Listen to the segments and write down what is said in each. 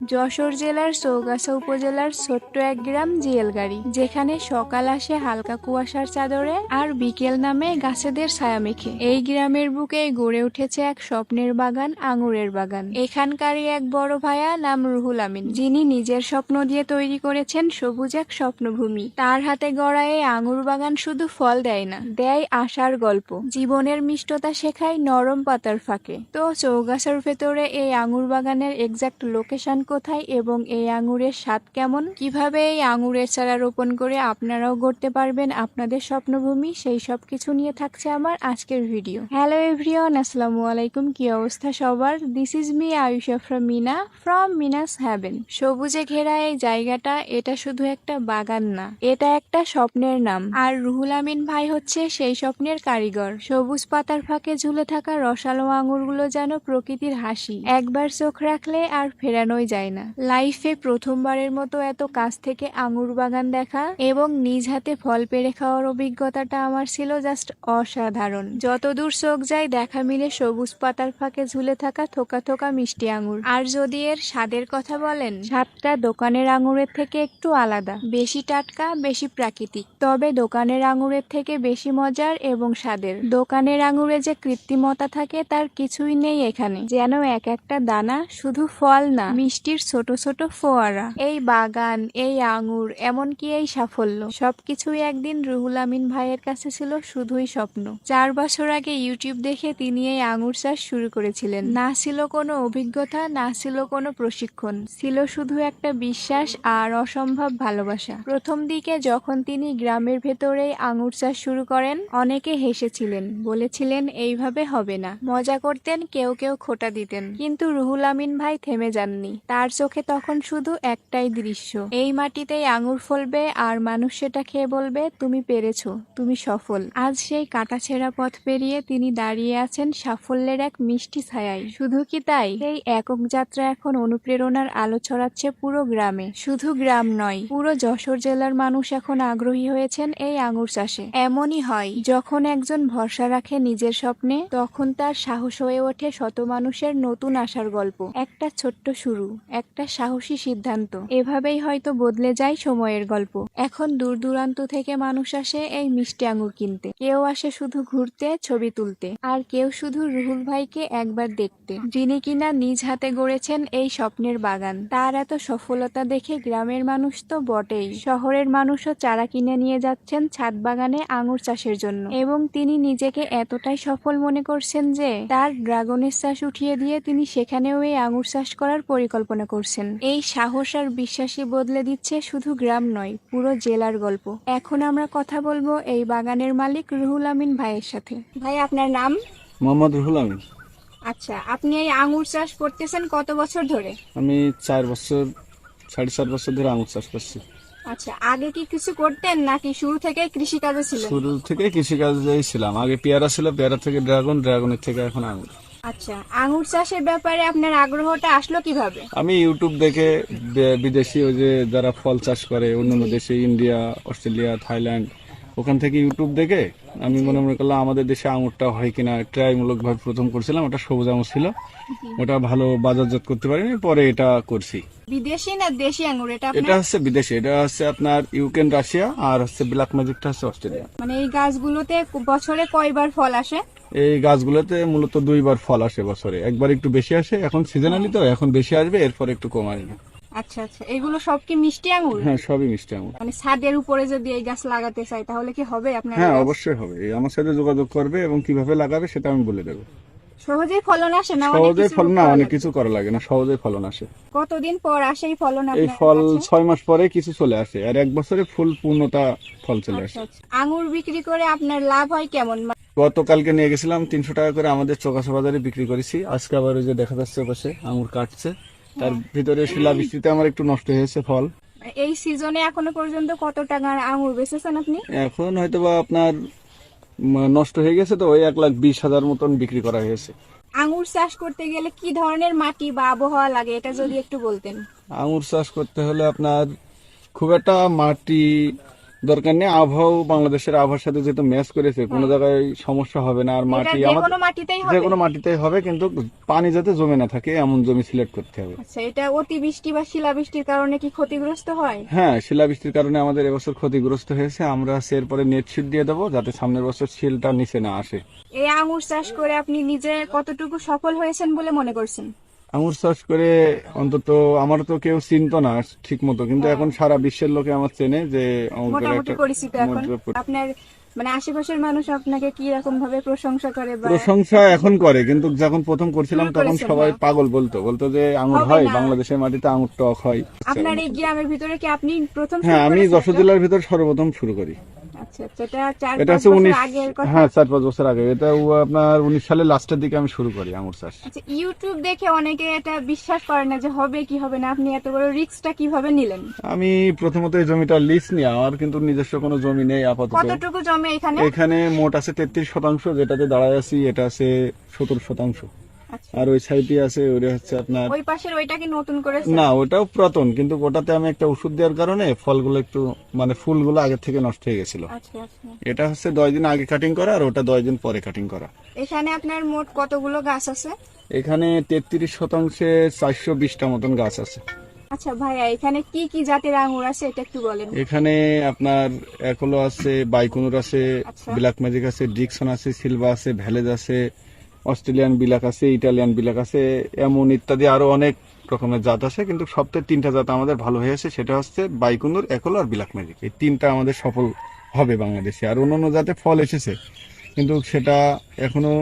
যশোর জেলার চৌগাছা উপজেলার ছোট্ট এক গ্রাম জিয়েলগাড়ি যেখানে সকাল আসে হালকা কুয়াশার চাদরে আর বিকেল নামে গাছেদের ছায়া মেখে। এই গ্রামের বুকে গড়ে উঠেছে এক স্বপ্নের বাগান, আঙুরের বাগান। এখানকারই এক বড় ভাইয়া নাম রুহুল আমিন, যিনি নিজের স্বপ্ন দিয়ে তৈরি করেছেন সবুজ এক স্বপ্নভূমি। তার হাতে গড়া এই আঙুর বাগান শুধু ফল দেয় না, দেয় আশার গল্প। জীবনের মিষ্টতা শেখায় নরম পাতার ফাঁকে। তো চৌগাছার ভেতরে এই আঙুর বাগানের এক্সাক্ট লোকেশন কোথায় এবং এই আঙুরের স্বাদ কেমন? কীভাবে এই আঙুরের চারা রোপণ করে আপনারাও গড়তে পারবেন আপনাদের স্বপ্নভূমি? সেই সব কিছু নিয়ে থাকছে আমার আজকের ভিডিও। হ্যালো এভরিওয়ান, আসসালামু আলাইকুম। কি অবস্থা সবার? This is me Ayusha from Mina from Mina's haven সবুজে ঘেরা এই জায়গাটা, এটা শুধু একটা বাগান না, এটা একটা স্বপ্নের নাম। আর রুহুল আমিন ভাই হচ্ছে সেই স্বপ্নের কারিগর। সবুজ পাতার ফাঁকে ঝুলে থাকা রসালো আঙুরগুলো যেন প্রকৃতির হাসি। একবার চোখ রাখলে আর ফেরানোই যায় না। লাইফে প্রথমবারের মতো এত কাছ থেকে আঙুর বাগান দেখা এবং নিজ হাতে ফল পেড়ে খাওয়ার অভিজ্ঞতাটা আমার ছিল জাস্ট অসাধারণ। যতদূর চোখ যায়, দেখা মিলে সবুজ পাতার ফাঁকে ঝুলে থাকা থোকা থোকা মিষ্টি আঙুর। আর যদি এর স্বাদের কথা বলেন, স্বাদটা দোকানের আঙুরের থেকে একটু আলাদা। বেশি টাটকা, বেশি প্রাকৃতিক। তবে দোকানের আঙুরের থেকে বেশি মজার এবং স্বাদের। দোকানের আঙুরে যে কৃত্রিমতা থাকে, তার কিছুই নেই এখানে। যেন এক একটা দানা শুধু ফল না মিষ্টির ছোট ছোট ফোয়ারা। এই বাগান, এই আঙুর, এমনকি এই সাফল্য, সবকিছুই একদিন রুহুল আমিন ভাইয়ের কাছে ছিল শুধুই স্বপ্ন। চার বছর আগে ইউটিউব দেখে তিনি এই আঙুর চাষ শুরু করেছিলেন। না ছিল কোনো অভিজ্ঞতা, না ছিল কোনো প্রশিক্ষণ। ছিল শুধু একটা বিশ্বাস আর অসম্ভব ভালোবাসা। প্রথম দিকে যখন তিনি গ্রামের ভেতরে আঙুর চাষ শুরু করেন, অনেকে হেসেছিলেন, বলেছিলেন, এইভাবে হবে না। মজা করতেন, কেউ কেউ খোটা দিতেন। কিন্তু রুহুল আমিন ভাই থেমে যাননি। তার চোখে তখন শুধু একটাই দৃশ্য। এই মাটিতেই আঙুর ফলবে, আর মানুষ সেটা খেয়ে বলবে, তুমি পেরেছ, তুমি সফল। আজ সেই কাটাছেঁড়া পথ পেরিয়ে তিনি দাঁড়িয়ে আছেন সাফল্যের এক মিষ্টি ছায়ায়। শুধু কি তাই? এই একক যাত্রা এখন অনুপ্রেরণার আলো ছড়াচ্ছে পুরো গ্রামে। শুধু গ্রাম নয়, পুরো যশোর জেলার মানুষ এখন আগ্রহী হয়েছেন এই আঙুর চাষে। এমনই হয়, যখন একজন ভরসা রাখে নিজের স্বপ্নে, তখন তার সাহস হয়ে ওঠে শত মানুষের নতুন আশার গল্প। একটা ছোট্ট শুরু। একটা সাহসী সিদ্ধান্ত। এভাবেই হয়তো বদলে যায় সময়ের গল্প। এখন দূর দূরান্ত থেকে মানুষ আসে এই মিষ্টি আঙুর কিনতে। কেউ আসে শুধু ঘুরতে, ছবি তুলতে। আর কেউ শুধু রুহুল ভাইকে একবার দেখতে। যিনি কিনা নিজ হাতে গড়েছেন এই স্বপ্নের বাগান। তার এত সফলতা দেখে গ্রামের মানুষ তো বটেই। শহরের মানুষও চারা কিনে নিয়ে যাচ্ছেন ছাদ বাগানে আঙুর চাষের জন্য। এবং তিনি নিজেকে এতটাই সফল মনে করছেন যে, তার ড্রাগনের চাষ উঠিয়ে দিয়ে তিনি সেখানেও এই আঙুর চাষ করার পরিকল্পনা করছেন। এই সাহস আর বিশ্বাসী বদলে দিচ্ছে শুধু গ্রাম নয় পুরো জেলার গল্প। এখন আমরা কথা বলব এই বাগানের মালিক রুহুল আমিন ভাইয়ের সাথে। ভাই আপনার নাম? মোহাম্মদ রুহুল আমিন। আচ্ছা আপনি এই আঙুর চাষ করতেছেন কত বছর ধরে? আমি চার বছর সাড়ে চার বছর ধরে আঙুর চাষ করছি। আচ্ছা আগে কি কিছু করতেন নাকি শুরু থেকে কৃষি কাজে ছিলেন? শুরু থেকে কৃষিকাজেই ছিলাম। আগে পেয়ারা ছিল পেয়ারা থেকে ড্রাগন ড্রাগনের থেকে এখন আঙুর। আচ্ছা আঙুর চাষের ব্যাপারে আপনার আগ্রহটা আসলো কীভাবে? আমি ইউটিউব দেখে বিদেশি ওই যে যারা ফল চাষ করে অন্যান্য দেশে ইন্ডিয়া অস্ট্রেলিয়া থাইল্যান্ড ওখান থেকে ইউটিউব দেখে আমি মনে মনে করলাম আমাদের দেশে আঙুরটা হয় কিনা। ট্রাইমূলক ভাবে প্রথম করছিলাম ওটা সবুজ আঙুর ছিল। ওটা ভালো বাজারজাত করতে পারিনি পরে এটা করছি। বিদেশি না দেশি আঙুর? এটা এটা হচ্ছে বিদেশি এটা হচ্ছে আপনার ইউক্রেন রাশিয়া আর হচ্ছে ব্ল্যাক ম্যাজিকটা হচ্ছে অস্ট্রেলিয়া। মানে এই গাছগুলোতে বছরে কয়বার ফল আসে? এই গাছগুলোতে মূলত দুইবার ফল আসে বছরে। একবার একটু বেশি আসে এখন সিজনালি তো এখন বেশি আসবে এরপর একটু কম আসবে। আচ্ছা আচ্ছা। এগুলো সব কি মিষ্টি আঙুর? হ্যাঁ সবই মিষ্টি আঙুর। মানে ছাদের উপরে যদি এই গাছ লাগাতে চাই তাহলে কি হবে আপনার হ্যাঁ অবশ্যই হবে। এই আমার সাথে যোগাযোগ করবে এবং কীভাবে লাগাবে সেটা আমি বলে দেবো। সহজেই ফলন আসে না? অনেক সহজে কিছু ফল না অনেক। কিছু করা লাগে না সহজে ফলন আসে। কতদিন পর আসে এই ফলন এই ফল ছয় মাস পরে কিছু চলে আসে আর এক বছরে ফুল পূর্ণতা ফল চলে আসে। আচ্ছা, আচ্ছা। আঙুর বিক্রি করে আপনার লাভ হয় কেমন? গতকালকে নিয়ে গেছিলাম তিনশো টাকা করে আমাদের চৌকাছা বাজারে বিক্রি করেছি। আজকে আবার ওই যে দেখা যাচ্ছে পাশে আঙুর কাটছে। তার ভিতরে শিলা বৃষ্টিতে আমার একটু নষ্ট হয়েছে ফল। এই সিজনে এখনও পর্যন্ত কত টাকার আঙুর বেচেছেন আপনি? এখন হয়তো বা আপনার নষ্ট হয়ে গেছে তো ওই এক লাখ বিশ হাজার মতন বিক্রি করা হয়েছে। আঙুর চাষ করতে গেলে কি ধরনের মাটি বা আবহাওয়া লাগে এটা যদি একটু বলতেন। আঙুর চাষ করতে হলে আপনার খুব একটা মাটি দরকার নেই আবহাওয়া বাংলাদেশের আবহাওয়ার সাথে যেহেতু ম্যাচ করেছে কোনো জায়গায় সমস্যা হবে না আর মাটি আমাদের যে হবে। কোনো মাটিতেই হবে কিন্তু পানি যাতে জমে না থাকে এমন জমি সিলেক্ট করতে হবে। আচ্ছা এটা অতিবৃষ্টি বা শিলাবৃষ্টির কারণে কি ক্ষতিগ্রস্ত হয়? হ্যাঁ শিলাবৃষ্টির কারণে আমাদের এবছর ক্ষতিগ্রস্ত হয়েছে আমরা এরপরে নেট শিট দিয়ে দেবো যাতে সামনের বছর শিলটা নিচে না আসে। এই আঙ্গুর চাষ করে আপনি নিজে কতটুকু সফল হয়েছেন বলে মনে করছেন? আঙুর চাষ করে অন্তত আমার তো কেউ চিনতো না ঠিক মতো কিন্তু এখন সারা বিশ্বের লোকে আমার চেনে যে মোটামুটি পরিচিত এখন। আপনার মানে আশেপাশের মানুষ আপনাকে কি রকম ভাবে প্রশংসা করে প্রশংসা এখন করে কিন্তু যখন প্রথম করছিলাম তখন সবাই। পাগল বলতো বলতো যে আঙুর হয় বাংলাদেশের মাটিতে আঙুর টক হয়। আপনার এই গ্রামের ভিতরে কি আপনি প্রথম হ্যাঁ আমি যশোর জেলার ভিতর সর্বপ্রথম শুরু করি। আচ্ছা এটা চার এটা হচ্ছে উনিশ হ্যাঁ চার পাঁচ বছর আগে। এটা আপনার উনিশ সালের লাস্টের দিকে আমি শুরু করি আঙুর চাষ। আচ্ছা ইউটিউব দেখে অনেকে এটা বিশ্বাস করে না যে হবে কি হবে না। আপনি এত বড় রিস্কটা কীভাবে নিলেন? আমি প্রথমত এই জমিটা লিজ নিই আমার কিন্তু নিজস্ব কোনো জমি নেই আপাতত। কতটুকু জমি এখানে? এখানে মোট আছে তেত্রিশ শতাংশ যেটাতে দাঁড়ায় আছি এটা আছে সত্তর শতাংশ। আর ওই সাইডে আছে ওটা হচ্ছে আপনার ওই পাশের ওইটা কি নতুন করেছে না ওটাও পুরাতন কিন্তু ওটাতে আমি একটা ওষুধ দেওয়ার কারণে ফলগুলো একটু মানে ফুলগুলো আগে থেকে নষ্ট হয়ে গেছিল। আচ্ছা আচ্ছা। এটা হচ্ছে দশ দিন আগে কাটিং করা আর ওটা দশ দিন পরে কাটিং করা। এখানে আপনার মোট কতগুলো গাছ আছে? এখানে তেত্রিশ শতাংশে চারশো বিশটা মতন গাছ আছে। আচ্ছা ভাইয়া এখানে কি কি জাতের আঙ্গুর আছে এটা একটু বলেন। এখানে আপনার একলো আছে বাইকুনুর আছে আচ্ছা। ব্ল্যাক ম্যাজিক আছে ডিকসন আছে সিলভা আছে ভ্যালেজ আছে অস্ট্রেলিয়ান বিলাক আছে ইটালিয়ান বিলাক আছে এমন ইত্যাদি আরও অনেক রকমের জাত আছে কিন্তু সবথেকে তিনটা জাত আমাদের ভালো হয়েছে সেটা হচ্ছে বাইকুনুর একল আর বিলাক ম্যাজিক। এই তিনটা আমাদের সফল হবে বাংলাদেশে। আর অন্য অন্য জাতে ফল এসেছে কিন্তু সেটা এখনও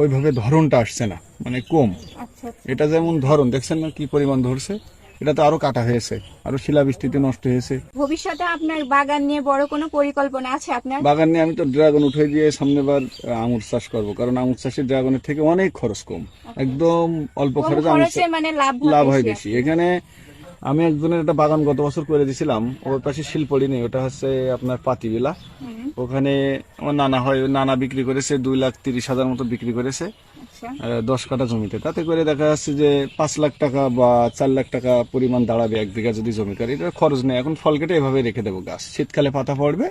ওইভাবে ধরনটা আসছে না মানে কম। আচ্ছা আচ্ছা। এটা যেমন ধরন দেখছেন না কি পরিমাণ ধরছে? এটা তো আরও কাটা হয়েছে আরও শিলাবৃষ্টিতে নষ্ট হয়েছে। ভবিষ্যতে আপনার বাগান নিয়ে বড় কোনো পরিকল্পনা আছে আপনার? বাগান নিয়ে আমি তো ড্রাগন উঠে দিয়ে সামনেবার আঙুর চাষ করব কারণ আঙুর চাষে ড্রাগনের থেকে অনেক খরচ কম। একদম অল্প খরচে আঙুর মানে লাভ লাভ হয় বেশি। এখানে আমি একজনের একটা বাগান গত বছর করে দিয়েছিলাম ওর পাশে শিলপড়ি নেই ওটা হচ্ছে আপনার পাতিবিলা। ওখানে আমার নানা হয় নানা বিক্রি করেছে দুই লাখ তিরিশ হাজার মতো বিক্রি করেছে। আচ্ছা দশ কাঠা জমিতে। তাতে করে দেখা যাচ্ছে যে পাঁচ লাখ টাকা বা চার লাখ টাকা পরিমাণ দাঁড়াবে এক বিঘা যদি জমি করে এটা খরচ নেই। এখন ফল কেটে এভাবে রেখে দেবো গাছ। শীতকালে পাতা পড়বে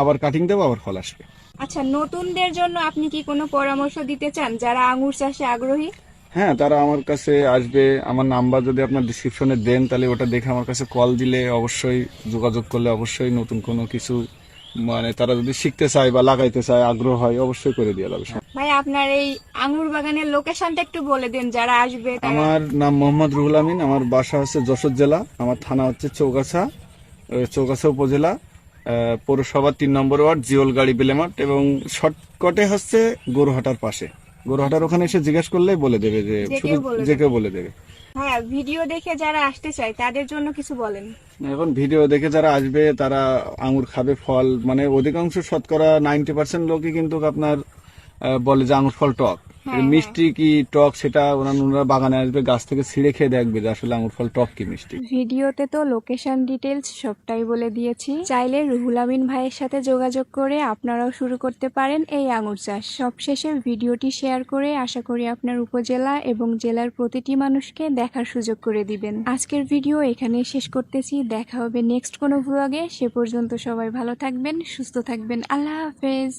আবার কাটিং দেবো আবার ফল আসবে। আচ্ছা নতুনদের জন্য আপনি কি কোনো পরামর্শ দিতে চান? যারা আঙুর চাষে আগ্রহী? হ্যাঁ তারা আমার কাছে আসবে। আমার নাম্বার যদি আপনার ডিসক্রিপশনে দেন তাহলে ওটা দেখে আমার কাছে কল দিলে অবশ্যই যোগাযোগ করলে অবশ্যই নতুন কোনো কিছু মানে তারা যদি শিখতে চায় বা লাগাইতে চায় আগ্রহ হয় অবশ্যই করে দিয়ে যাবে। ভাই আপনার এই আঙ্গুর বাগানের লোকেশনটা একটু বলে দেন যারা আসবে আমার নাম মোহাম্মদ রুহুল আমিন আমার বাসা হচ্ছে যশোর জেলা আমার থানা হচ্ছে চৌগাছা চৌগাছা উপজেলা পৌরসভা তিন নম্বর ওয়ার্ড জিওলগাড়ি বিলেমাট এবং শর্টকটে হচ্ছে গরুহাটার পাশে। গরুহাটার ওখানে এসে জিজ্ঞেস করলেই বলে দেবে যে শুধু যে কেউ বলে দেবে। হ্যাঁ ভিডিও দেখে যারা আসতে চায়, তাদের জন্য কিছু বলেন। এখন ভিডিও দেখে যারা আসবে, তারা আঙুর খাবে ফল। মানে অধিকাংশ শতকরা নাইনটি পার্সেন্ট লোকই কিন্তু আপনার বলে যে আঙুর ফল টক। মিষ্টি কি টক সেটা ওনার বাগানে আসবে গাছ থেকে ছিঁড়ে খেয়ে দেখবে যে আসলে আঙুর ফল টক কি মিষ্টি। ভিডিওতে তো লোকেশন ডিটেলস সবটাই বলে দিয়েছি। চাইলে রুহুল আমিন ভাইয়ের সাথে যোগাযোগ করে আপনারাও শুরু করতে পারেন এই আঙুর চাষ। সবশেষে ভিডিওটি শেয়ার করে আশা করি আপনার উপজেলা এবং জেলার প্রতিটি মানুষকে দেখার সুযোগ করে দিবেন। আজকের ভিডিও এখানে শেষ করতেছি। দেখা হবে নেক্সট কোনো ভ্লগে সে পর্যন্ত সবাই ভালো থাকবেন সুস্থ থাকবেন। আল্লাহ হাফেজ।